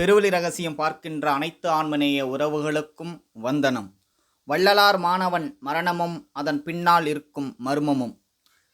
பெருவழி ரகசியம் பார்க்கின்ற அனைத்து ஆண்மநேய உறவுகளுக்கும் வந்தனம். வள்ளலார் மாணவன் மரணமும் அதன் பின்னால் இருக்கும் மர்மமும்.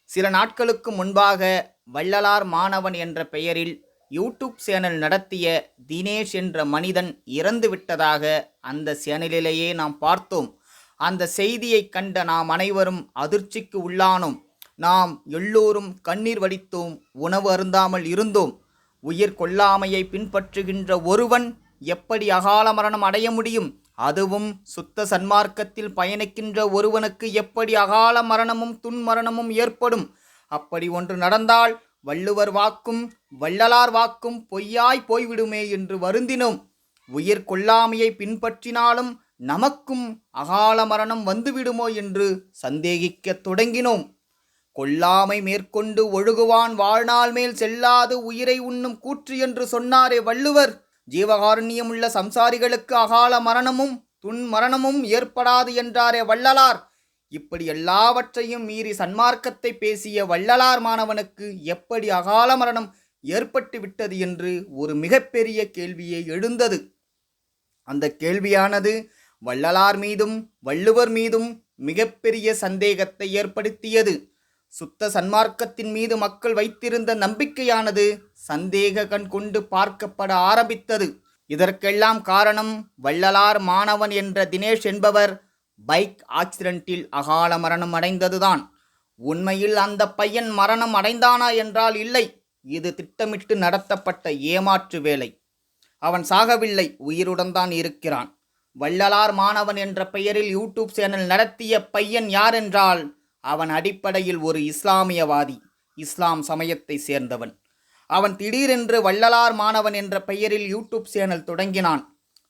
சில நாட்களுக்கு முன்பாக வள்ளலார் மாணவன் என்ற பெயரில் யூடியூப் சேனல் நடத்திய தினேஷ் என்ற மனிதன் இறந்து விட்டதாக அந்த சேனலிலேயே நாம் பார்த்தோம். அந்த செய்தியை கண்ட நாம் அனைவரும் அதிர்ச்சிக்கு உள்ளானோம். நாம் எல்லோரும் கண்ணீர் வடித்தோம் உணவு அருந்தாமல் இருந்தோம். உயிர் கொல்லாமையை பின்பற்றுகின்ற ஒருவன் எப்படி அகால மரணம் அடைய முடியும்? அதுவும் சுத்த சன்மார்க்கத்தில் பயணிக்கின்ற ஒருவனுக்கு எப்படி அகால மரணமும் துன்மரணமும் ஏற்படும்? அப்படி ஒன்று நடந்தால் வள்ளுவர் வாக்கும் வள்ளலார் வாக்கும் பொய்யாய் போய்விடுமே என்று வருந்தினோம். உயிர் கொல்லாமையை பின்பற்றினாலும் நமக்கும் அகால மரணம் வந்துவிடுமோ என்று சந்தேகிக்கத் தொடங்கினோம். கொல்லாமை மேற்கொண்டு ஒழுகுவான் வாழ்நாள் மேல் செல்லாது உயிரை உண்ணும் கூற்று என்று சொன்னாரே வள்ளுவர். ஜீவகாருண்யமுள்ள சம்சாரிகளுக்கு அகால மரணமும் துன் மரணமும் ஏற்படாது என்றாரே வள்ளலார். இப்படி எல்லாவற்றையும் மீறி சன்மார்க்கத்தை பேசிய வள்ளலார் மாணவனுக்கு எப்படி அகால மரணம் ஏற்பட்டு விட்டது என்று ஒரு மிகப்பெரிய கேள்வியை எழுந்தது. அந்த கேள்வியானது வள்ளலார் மீதும் வள்ளுவர் மீதும் மிகப்பெரிய சந்தேகத்தை ஏற்படுத்தியது. சுத்த சன்மார்க்கத்தின் மீது மக்கள் வைத்திருந்த நம்பிக்கையானது சந்தேக கண் கொண்டு பார்க்கப்பட ஆரம்பித்தது. இதற்கெல்லாம் காரணம் வள்ளலார் மாணவன் என்ற தினேஷ் என்பவர் பைக் ஆக்சிடென்ட்டில் அகால மரணம் அடைந்ததுதான். உண்மையில் அந்த பையன் மரணம் அடைந்தானா என்றால் இல்லை. இது திட்டமிட்டு நடத்தப்பட்ட ஏமாற்று வேலை. அவன் சாகவில்லை. உயிருடன் தான் இருக்கிறான். வள்ளலார் மாணவன் என்ற பெயரில் யூடியூப் சேனல் நடத்திய பையன் யார் என்றால் அவன் அடிப்படையில் ஒரு இஸ்லாமியவாதி இஸ்லாம் சமயத்தை சேர்ந்தவன். அவன் திடீரென்று வள்ளலார் மாணவன் என்ற பெயரில் யூடியூப் சேனல் தொடங்கினான்.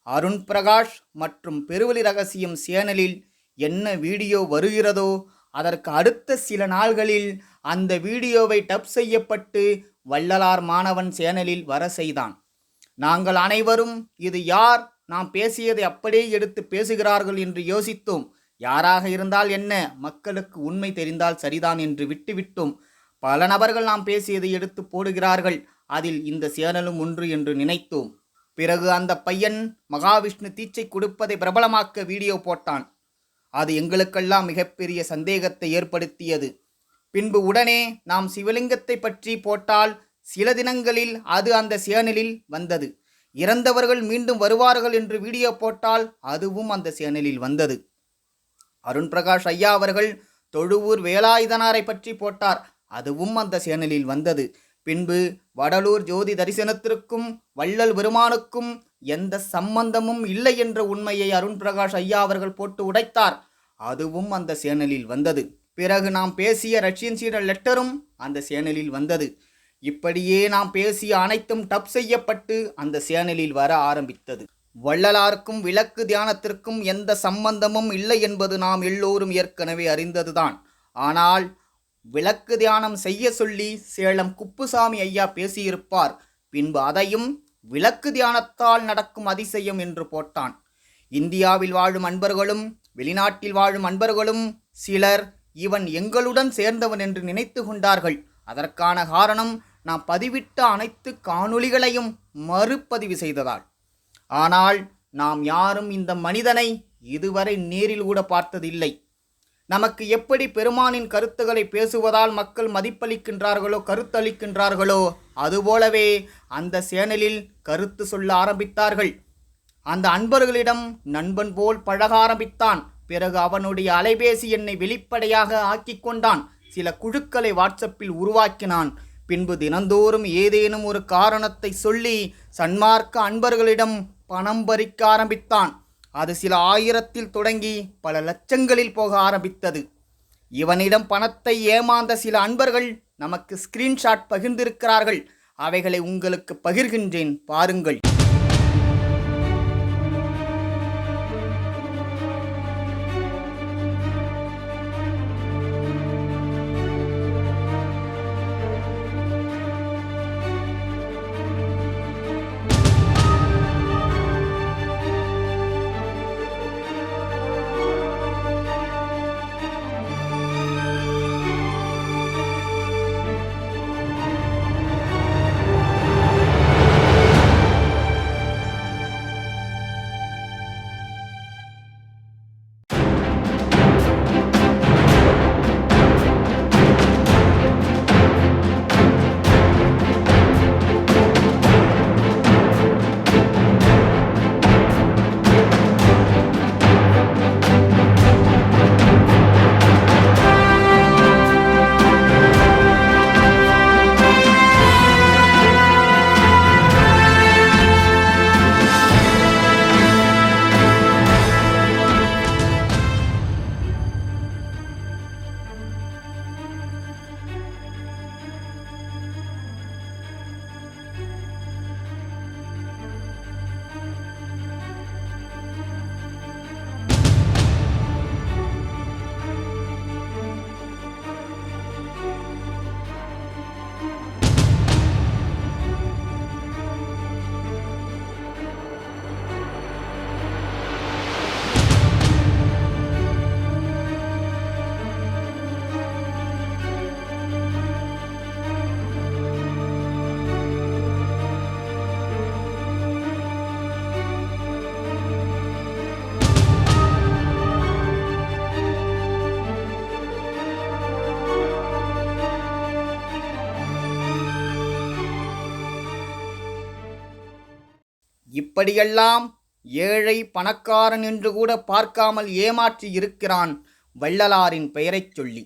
அருண் பிரகாஷ் மற்றும் பெருவழி ரகசியம் சேனலில் என்ன வீடியோ வருகிறதோ அதற்கு அடுத்த சில நாள்களில் அந்த வீடியோவை டப் செய்யப்பட்டு வள்ளலார் மாணவன் சேனலில் வர செய்தான். நாங்கள் அனைவரும் இது யார்? நாம் பேசியதை அப்படியே எடுத்து பேசுகிறார்கள் என்று யோசித்தோம். யாராக இருந்தால் என்ன? மக்களுக்கு உண்மை தெரிந்தால் சரிதான் என்று விட்டுவிட்டோம். பல நபர்கள் நாம் பேசியதை எடுத்து போடுகிறார்கள். அதில் இந்த சேனலும் ஒன்று என்று நினைத்தோம். பிறகு அந்த பையன் மகாவிஷ்ணு தீச்சை கொடுப்பதை பிரபலமாக்க வீடியோ போட்டான். அது எங்களுக்கெல்லாம் மிகப்பெரிய சந்தேகத்தை ஏற்படுத்தியது. பின்பு உடனே நாம் சிவலிங்கத்தை பற்றி போட்டால் சில தினங்களில் அது அந்த சேனலில் வந்தது. இறந்தவர்கள் மீண்டும் வருவார்கள் என்று வீடியோ போட்டால் அதுவும் அந்த சேனலில் வந்தது. அருண் பிரகாஷ் ஐயா அவர்கள் தொழுவூர் வேலாயுதனாரை பற்றி போட்டார். அதுவும் அந்த சேனலில் வந்தது. பின்பு வடலூர் ஜோதி தரிசனத்திற்கும் வள்ளல் பெருமானுக்கும் எந்த சம்பந்தமும் இல்லை என்ற உண்மையை அருண் பிரகாஷ் ஐயா அவர்கள் போட்டு உடைத்தார். அதுவும் அந்த சேனலில் வந்தது. பிறகு நாம் பேசிய ரஷ்யன் சீடர் லெட்டரும் அந்த சேனலில் வந்தது. இப்படியே நாம் பேசிய அனைத்தும் டப் செய்யப்பட்டு அந்த சேனலில் வர ஆரம்பித்தது. வள்ளலாருக்கும் விளக்கு தியானத்திற்கும் எந்த சம்பந்தமும் இல்லை என்பது நாம் எல்லோரும் ஏற்கனவே அறிந்ததுதான். ஆனால் விளக்கு தியானம் செய்ய சொல்லி சேலம் குப்புசாமி ஐயா பேசியிருப்பார். பின்பு அதையும் விளக்கு தியானத்தால் நடக்கும் அதிசயம் என்று போட்டான். இந்தியாவில் வாழும் அன்பர்களும் வெளிநாட்டில் வாழும் அன்பர்களும் சிலர் இவன் எங்களுடன் சேர்ந்தவன் என்று நினைத்து கொண்டார்கள். அதற்கான காரணம் நாம் பதிவிட்ட அனைத்து காணொளிகளையும் மறுபதிவு செய்ததால். ஆனால் நாம் யாரும் இந்த மனிதனை இதுவரை நேரில் கூட பார்த்ததில்லை. நமக்கு எப்படி பெருமானின் கருத்துக்களை பேசுவதால் மக்கள் மதிப்பளிக்கின்றார்களோ கருத்தளிக்கின்றார்களோ அதுபோலவே அந்த சேனலில் கருத்து சொல்ல ஆரம்பித்தார்கள். அந்த அன்பர்களிடம் நண்பன் போல் பழக ஆரம்பித்தான். பிறகு அவனுடைய அலைபேசி எண்ணை வெளிப்படையாக ஆக்கிக் கொண்டான். சில குழுக்களை வாட்ஸ்அப்பில் உருவாக்கினான். பின்பு தினந்தோறும் ஏதேனும் ஒரு காரணத்தை சொல்லி சன்மார்க்க அன்பர்களிடம் பணம் பறிக்க ஆரம்பித்தான். அது சில ஆயிரத்தில் தொடங்கி பல லட்சங்களில் போக ஆரம்பித்தது. இவனிடம் பணத்தை ஏமாந்த சில அன்பர்கள் நமக்கு ஸ்கிரீன்ஷாட் பகிர்ந்திருக்கிறார்கள். அவைகளை உங்களுக்கு பகிர்கின்றேன் பாருங்கள். இப்படியெல்லாம் ஏழை பணக்காரன் என்று கூட பார்க்காமல் ஏமாற்றி இருக்கிறான் வள்ளலாரின் பெயரைச் சொல்லி.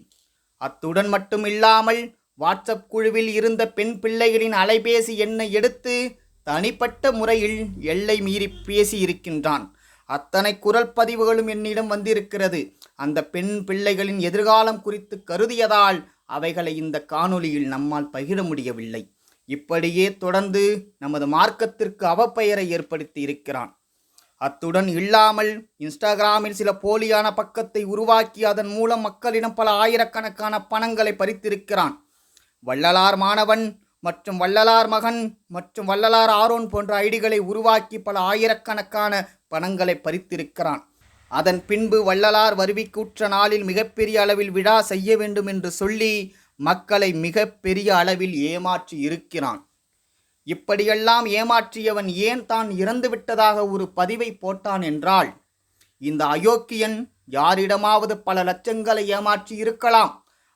அத்துடன் மட்டுமில்லாமல் வாட்ஸ்அப் குழுவில் இருந்த பெண் பிள்ளைகளின் அலைபேசி எண்ணை எடுத்து தனிப்பட்ட முறையில் எல்லை மீறி பேசியிருக்கின்றான். அத்தனை குரல் பதிவுகளும் என்னிடம் வந்திருக்கிறது. அந்த பெண் பிள்ளைகளின் எதிர்காலம் குறித்து கருதியதால் அவைகளை இந்த காணொலியில் நம்மால் பகிர முடியவில்லை. இப்படியே தொடர்ந்து நமது மார்க்கத்திற்கு அவப்பெயரை ஏற்படுத்தி இருக்கிறான். அத்துடன் இல்லாமல் இன்ஸ்டாகிராமில் சில போலியான பக்கத்தை உருவாக்கி அதன் மூலம் மக்களிடம் பல ஆயிரக்கணக்கான பணங்களை பறித்திருக்கிறான். வள்ளலார் மாணவன் மற்றும் வள்ளலார் மகன் மற்றும் வள்ளலார் ஆரோன் போன்ற ஐடிகளை உருவாக்கி பல ஆயிரக்கணக்கான பணங்களை பறித்திருக்கிறான். அதன் பின்பு வள்ளலார் வருவிக்குற்ற நாளில் மிகப்பெரிய அளவில் விழா செய்ய வேண்டும் என்று சொல்லி மக்களை மிக பெரிய அளவில் ஏமாற்றி இருக்கிறான். இப்படியெல்லாம் ஏமாற்றியவன் ஏன் தான் இறந்து விட்டதாக ஒரு பதிவை போட்டான் என்றால் இந்த அயோக்கியன் யாரிடமாவது பல லட்சங்களை ஏமாற்றி இருக்கலாம்.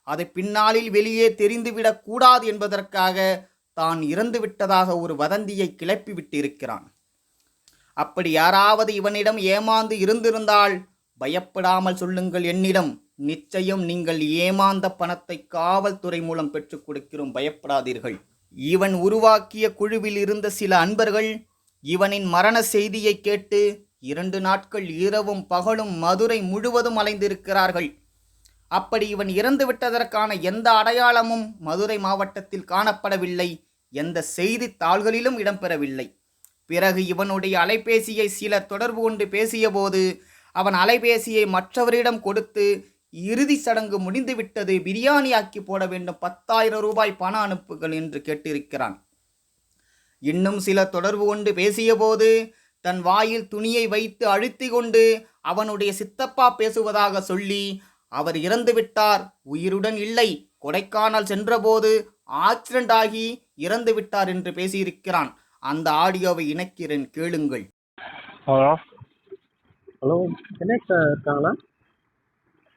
அதை பின்னாளில் வெளியே தெரிந்துவிடக்கூடாது என்பதற்காக தான் இறந்து விட்டதாக ஒரு வதந்தியை கிளப்பி விட்டிருக்கிறான். அப்படி யாராவது இவனிடம் ஏமாந்து இருந்திருந்தால் பயப்படாமல் சொல்லுங்கள் என்னிடம். நிச்சயம் நீங்கள் ஏமாந்த பணத்தை காவல்துறை மூலம் பெற்றுக் கொடுக்கிறோம். பயப்படாதீர்கள். இவன் உருவாக்கிய குழுவில் இருந்த சில அன்பர்கள் இவனின் மரண செய்தியை கேட்டு இரண்டு நாட்கள் இரவும் பகலும் மதுரை முழுவதும் அலைந்திருக்கிறார்கள். அப்படி இவன் இறந்து விட்டதற்கான எந்த அடையாளமும் மதுரை மாவட்டத்தில் காணப்படவில்லை. எந்த செய்தித்தாள்களிலும் இடம்பெறவில்லை. பிறகு இவனுடைய அலைபேசியை சிலர் தொடர்பு கொண்டு பேசியபோது அவன் அலைபேசியை மற்றவரிடம் கொடுத்து இறுதி சடங்கு முடிந்துவிட்டது. பிரியாணி ஆக்கி போட வேண்டும். பத்தாயிரம் ரூபாய் பண அனுப்புகள் என்று கேட்டிருக்கிறான். இன்னும் சில தொடர்பு கொண்டு பேசியபோது தன் வாயில் துணியை வைத்து அழுத்தி கொண்டு அவனுடைய சித்தப்பா பேசுவதாக சொல்லி அவர் இறந்துவிட்டார் உயிருடன் இல்லை. கொடைக்கானல் சென்றபோது ஆக்சிடென்ட் ஆகி இறந்து விட்டார் என்று பேசியிருக்கிறான். அந்த ஆடியோவை இணைக்கிறேன். கேளுங்கள். ஹலோ. ஹலோ. தினேஷ் இருக்காங்களா?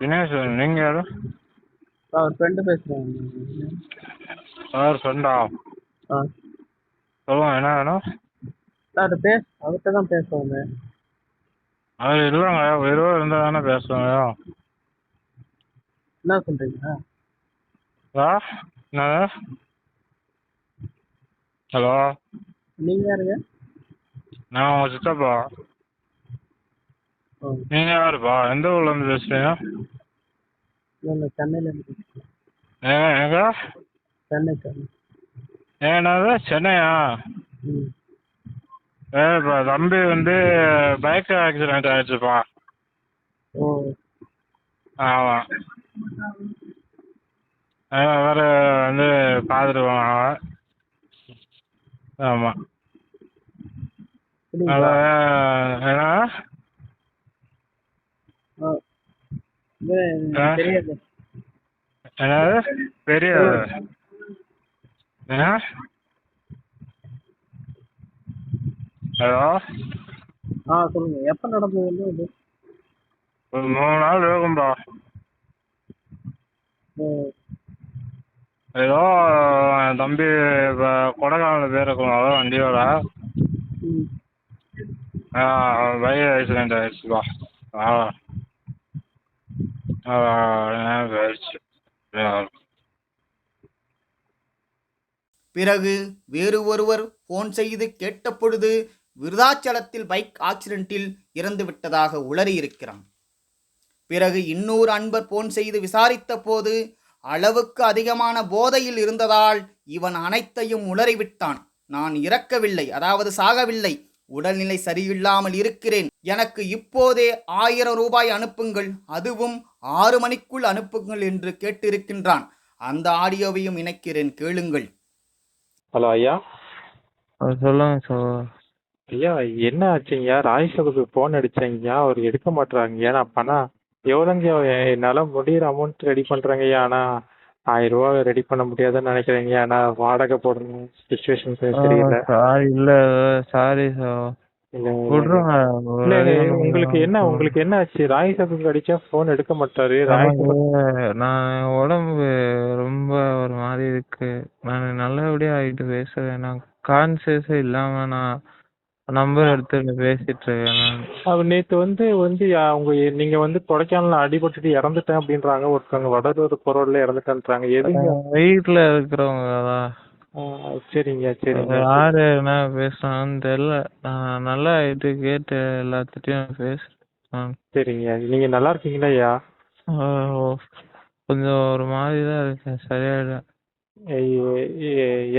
இருக்காங்களா தினேஷ் நீங்கள் யார்? நான் ஃப்ரெண்டு பேசுகிறேன் சார் ஃப்ரெண்டா ஆ? சொல்லுங்க என்ன வேணும்? சார் பேச அவர்கிட்ட தான் பேச வந்தேன் அவர் இல்லைங்க வெறும் இருந்தால் தானே பேசுவாங்க. என்ன சொல்கிறீங்க ஆ என்னது ஹலோ? நீங்கள் யாருங்க? நான் உங்கள் சித்தப்பா. ஓ நீங்கள் யாருப்பா எந்த ஊர்லேருந்து பேசுகிறீங்க இல்லை சென்னையிலேருந்து பேசுகிறேன் எங்க எங்க? சென்னை சென்னை. என்னது? சென்னையா? ம். ஏ இப்போ தம்பி வந்து பைக் ஆக்சிடென்ட் ஆயிடுச்சுப்பா. ஓ. ஆமாம் வேறு வந்து பார்த்துட்டு போனாங்க. ஆமாம் அதான் ஏன்னா ஆ இது ஆ? தெரியாது என்னது? பெரிய ஹலோ? ஆ சொல்லுங்கள் எப்போ நடந்தது இது? ஒரு மூணு நாள் இருக்கும்பா. ஏதோ தம்பி இப்போ கொடைக்கானல் போயிருக்கோம். அதான் வண்டியோட ம். Bike accident ஆயிடுச்சுப்பா. ஆ ஆ ஆயிடுச்சு ஆ. பிறகு வேறு ஒருவர் போன் செய்து கேட்டபொழுது விருதாச்சலத்தில் பைக் ஆக்சிடென்ட்டில் இறந்து விட்டதாக உளறியிருக்கிறான். பிறகு இன்னொரு அன்பர் போன் செய்து விசாரித்த போது அளவுக்கு அதிகமான போதையில் இருந்ததால் இவன் அனைத்தையும் உளறிவிட்டான். நான் இறக்கவில்லை அதாவது சாகவில்லை. உடல்நிலை சரியில்லாமல் இருக்கிறேன். எனக்கு இப்போதே ஆயிரம் ரூபாய் அனுப்புங்கள். அதுவும் ஆறு மணிக்குள் அனுப்புங்கள் என்று கேட்டிருக்கின்றான். அந்த ஆடியோவையும் இணைக்கிறேன். கேளுங்கள். ஹலோ ஐயா. சொல்லுங்க சார் ஐயா என்ன ஆச்சுங்கய்யா ராஜேஷுக்கு ஃபோன் அடிச்சேங்கய்யா அவர் எடுக்க மாட்றாங்கய்யா நான் பணம் எவ்வளோங்க? என்னால் முடியிற அமௌண்ட் ரெடி பண்ணுறேங்கய்யா ஆனால் ஆயிரம் ரூபா ரெடி பண்ண முடியாதுன்னு நினைக்கிறேங்கய்யா நான் வாடகை போடணும். சுச்சுவேஷன் சரியில்லை சாரி இல்ல. சாரி உங்களுக்கு என்ன உங்களுக்கு என்ன ஆச்சு? ராஜேஷுக்கு அடிச்சா ஃபோன் எடுக்க மாட்டாரு. நான் உடம்பு ரொம்ப ஒரு மாதிரி இருக்கு. நான் நல்லபடியா ஆயிட்டு பேசுறேன் நான் கான்சியஸே இல்லாம நான் நம்பர் எடுத்து பேசிட்டு இருக்கேன் அவர் நேற்று வந்து வந்து அவங்க நீங்க வந்து கொடைக்கானல்ல அடிபட்டுட்டு இறந்துட்டேன் அப்படின்றாங்க. ஒருத்தவங்க வடலூர் பொருள்ல இறந்துட்டேன்றாங்க. எதுங்க? வீட்டில் இருக்கிறவங்க சரிங்க சரிங்க. யாரு என்ன பேசுனான்னு தெரியல. நான் நல்லா இது கேட்டு எல்லாத்துட்டையும் பேசுறேன். சரிங்க. நீங்க நல்லா இருக்கீங்களா ஐயா? கொஞ்சம் ஒரு மாதிரி தான் இருக்கேன். சரியாயிடும்.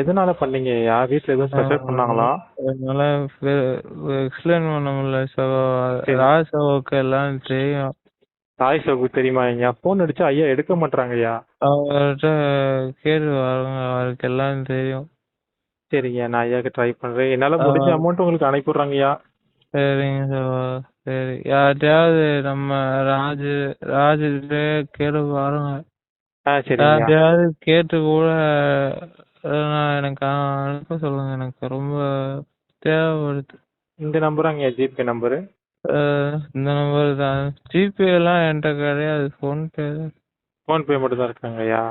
எதனால பண்ணீங்க? ஐயா வீட்ல எதுவும் ஸ்பெஷல் பண்ணாங்களா? அதனால எக்ஸ்பிளைன் பண்ண முடியல ஸோ ராஜ் சகோக்கு எல்லாம் தெரியும். தாய் சோக்கு தெரியுமா? ஐயா ஃபோன் அடிச்சா ஐயா எடுக்க மாட்டாங்க ஐயா அவர்கிட்ட கேட்டு வாருங்க அவருக்கு எல்லாம் தெரியும். சரிங்க நான் ஐயாக்கு ட்ரை பண்றேன். என்னால முடிஞ்ச அமௌண்ட் உங்களுக்கு அனுப்பிடுறாங்க ஐயா சரிங்க சகோ சரி. யார்கிட்டயாவது நம்ம ராஜு ராஜு கேட்டு பாருங்க ஆ சரிங்க. யார்கிட்டயாவது கேட்டு கூட நான் எனக்கு அனுப்ப சொல்லுங்க. எனக்கு ரொம்ப தேவைப்படுது. இந்த நம்பராங்க ஜிபே நம்பரு? அஹ் இந்த நம்பர் தான். ஜிபே எல்லாம் என்கிட்ட கிடையாது. ஃபோன்பே ஃபோன்பே மட்டும் தான் இருக்காங்க ஐயா?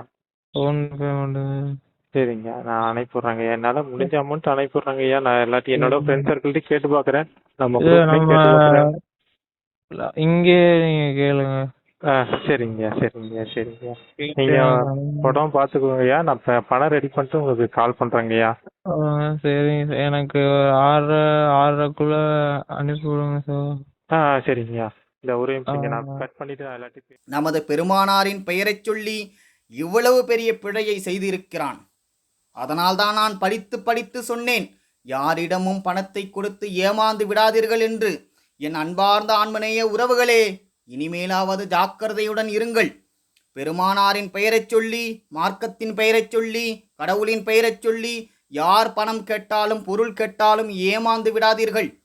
ஃபோன்பே மட்டும் சரிங்க. நான் அனுப்பிடுறேங்க என்னால முடிஞ்ச அமௌண்ட் அனுப்பிடுறாங்க ஐயா. நான் எல்லாத்தையும் என்னோட ஃப்ரெண்ட் சர்க்கிள்கிட்ட கேட்டு பாக்குறேன். நம்ம group லயும் கேட்டு இங்கே நீங்க கேளுங்க. ஆ சரிங்க சரிங்க சரிங்க. நீங்க படம் பாத்துக்கோங்க ஐயா நான் பணம் ரெடி பண்ணிட்டு உங்களுக்கு கால் பண்றேங்க ஐயா ஆஹ் சரிங்க சார். எனக்கு ஒரு ஆறரை ஆறரைக்குள்ள அனுப்பி விடுங்க சார் ஆ சரிங்கய்யா. இந்த ஒரே நிமிஷம் நான் ஆ. கட் பண்ணிட்டு நான் எல்லாத்தையும் பே- நமது பெருமானாரின் பெயரைச் சொல்லி இவ்வளவு பெரிய பிழையை செய்திருக்கிறான். அதனால்தான் நான் படித்து படித்து சொன்னேன். யாரிடமும் பணத்தை கொடுத்து ஏமாந்து விடாதீர்கள் என்று. என் அன்பார்ந்த ஆண்மனேய உறவுகளே இனிமேலாவது ஜாக்கிரதையுடன் இருங்கள். பெருமானாரின் பெயரைச் சொல்லி மார்க்கத்தின் பெயரைச் சொல்லி கடவுளின் பெயரைச் சொல்லி யார் பணம் கேட்டாலும் பொருள் கேட்டாலும் ஏமாந்து விடாதீர்கள்.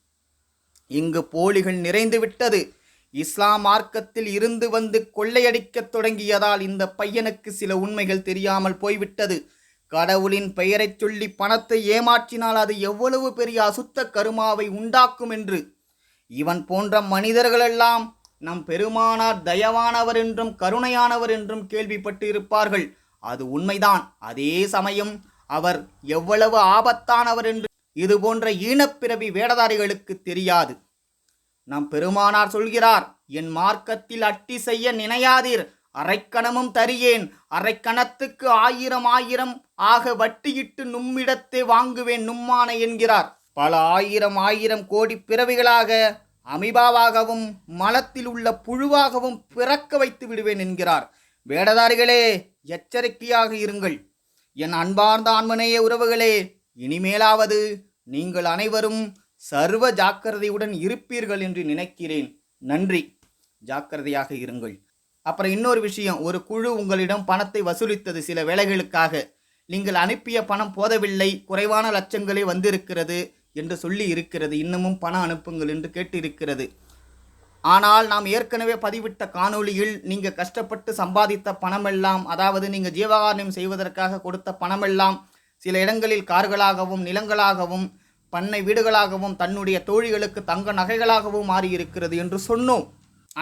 இங்கு போலிகள் நிறைந்து விட்டது. இஸ்லாம் மார்க்கத்தில் இருந்து வந்து கொள்ளையடிக்கத் தொடங்கியதால் இந்த பையனுக்கு சில உண்மைகள் தெரியாமல் போய்விட்டது. கடவுளின் பெயரைச் சொல்லி பணத்தை ஏமாற்றினால் அது எவ்வளவு பெரிய அசுத்த கருமாவை உண்டாக்கும் என்று. இவன் போன்ற மனிதர்களெல்லாம் நம் பெருமானார் தயவானவர் என்றும் கருணையானவர் என்றும் கேள்விப்பட்டு இருப்பார்கள் அது உண்மைதான். அதே சமயம் அவர் எவ்வளவு ஆபத்தானவர் என்று இது போன்ற ஈனப்பிறவி வேடதாரிகளுக்கு தெரியாது. நம் பெருமானார் சொல்கிறார் என் மார்க்கத்தில் அட்டி செய்ய நினையாதீர். அரைக்கணமும் தரியேன். அரைக்கணத்துக்கு ஆயிரம் ஆயிரம் ஆக வட்டியிட்டு நும்மிடத்தே வாங்குவேன் நும்மான என்கிறார். பல ஆயிரம் ஆயிரம் கோடி பிறவிகளாக அமிபாவாகவும் மலத்தில் உள்ள புழுவாகவும் பிறக்க வைத்து விடுவேன் என்கிறார். வேடதாரிகளே எச்சரிக்கையாக இருங்கள். என் அன்பார்ந்த ஆண்மனேய உறவுகளே இனிமேலாவது நீங்கள் அனைவரும் சர்வ ஜாக்கிரதையுடன் இருப்பீர்கள் என்று நினைக்கிறேன். நன்றி. ஜாக்கிரதையாக இருங்கள். அப்புறம் இன்னொரு விஷயம் ஒரு குழு உங்களிடம் பணத்தை வசூலித்தது சில வேலைகளுக்காக நீங்கள் அனுப்பிய பணம் போதவில்லை குறைவான லட்சங்களே வந்திருக்கிறது. என்று சொல்லி இருக்கிறது. இன்னமும் பணம் அனுப்புங்கள் என்று கேட்டிருக்கிறது. ஆனால் நாம் ஏற்கனவே பதிவிட்ட காணொளியில் நீங்கள் கஷ்டப்பட்டு சம்பாதித்த பணமெல்லாம் அதாவது நீங்கள் ஜீவகாரணம் செய்வதற்காக கொடுத்த பணமெல்லாம் சில இடங்களில் கார்களாகவும் நிலங்களாகவும் பண்ணை வீடுகளாகவும் தன்னுடைய தோழிகளுக்கு தங்க நகைகளாகவும் மாறியிருக்கிறது என்று சொன்னோம்.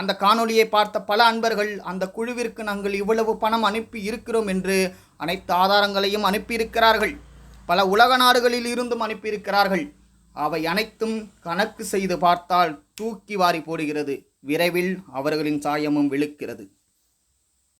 அந்த காணொளியை பார்த்த பல அன்பர்கள் அந்த குழுவிற்கு நாங்கள் இவ்வளவு பணம் அனுப்பி இருக்கிறோம் என்று அனைத்து ஆதாரங்களையும் அனுப்பியிருக்கிறார்கள். பல உலக நாடுகளில் இருந்தும் அனுப்பியிருக்கிறார்கள். அவை அனைத்தும் கணக்கு செய்து பார்த்தால் தூக்கி வாரி போடுகிறது. விரைவில் அவர்களின் சாயமும் விழுக்கிறது.